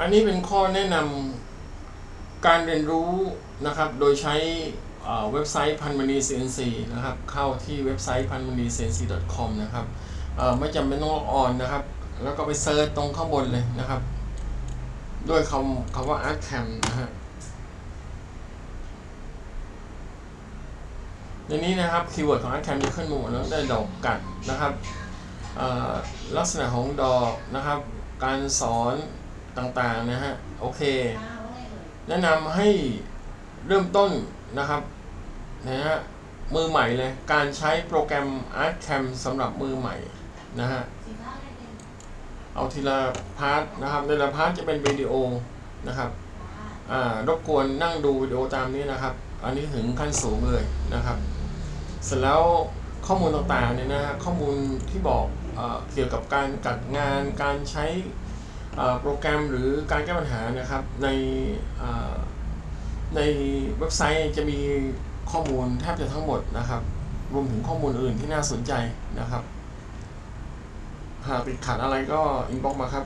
อันนี้เป็นข้อแนะนำการเรียนรู้นะครับ โดยใช้เว็บไซต์พันมณี CNC นะครับ เข้าที่เว็บไซต์พันมณี CNC com นะครับไม่จำเป็นต้องล็อกออนนะครับ แล้วก็ไปเซิร์ชตรงข้างบนเลยนะครับ ด้วยคำคำว่า ArtCam นะฮะในนี้นะครับคีย์เวิร์ดของ ArtCam จะขึ้นมาหมดแล้วได้ดอกกัดนะครับลักษณะของดอกนะครับ การสอน ต่างๆนะฮะโอเค แนะนำให้เริ่มต้นนะครับนะฮะมือใหม่เลย การใช้โปรแกรม ArtCam สำหรับมือใหม่นะฮะเอาทีละพาร์ทนะครับในละพาร์ทจะเป็นวิดีโอนะครับอ่ารบกวนนั่งดูวิดีโอตามนี้นะครับ อันนี้ถึงขั้นสูงเลยนะครับ เสร็จแล้วข้อมูลต่างๆเนี่ยนะฮะข้อมูลที่บอกเออเกี่ยวกับการจัดงานการใช้เอ่อ โปรแกรมหรือการแก้ปัญหานะครับในในเว็บไซต์จะมีข้อมูลแทบจะทั้งหมดนะครับ รวมถึงข้อมูลอื่นที่น่าสนใจนะครับ หากติดขัดอะไรก็อินบ็อกมาครับ